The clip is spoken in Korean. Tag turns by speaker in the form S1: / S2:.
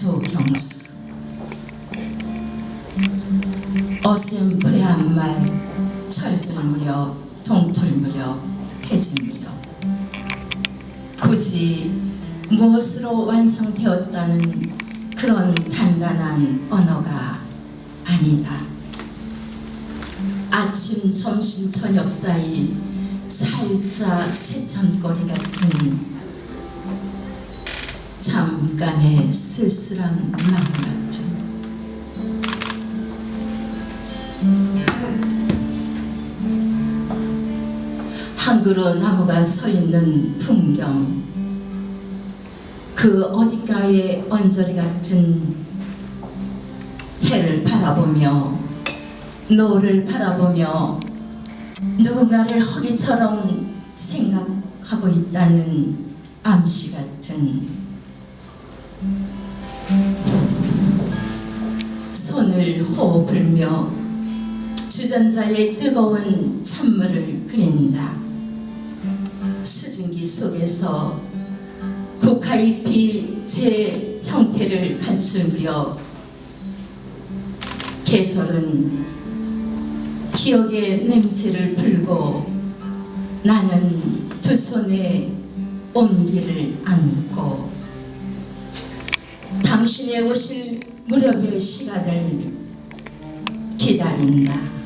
S1: 조경수 어셈프레한 말 철들 무렵 동틀 무렵 해진 무렵 굳이 무엇으로 완성되었다는 그런 단단한 언어가 아니다. 아침, 점심, 저녁 사이 살짝 새참거리 같은 잠깐의 쓸쓸한 마음 같은. 한 그루 나무가 서 있는 풍경. 그 어딘가에 언저리 같은 해를 바라보며 노을을 바라보며 누군가를 허기처럼 생각하고 있다는 암시 같은 손을 호흡 불며 주전자의 뜨거운 찬물을 그린다. 수증기 속에서 국화잎이 제 형태를 갖출 무렵 계절은 기억의 냄새를 불고 나는 두 손에 온기를 안고 당신의 오실 무렵의 시간을 기다린다.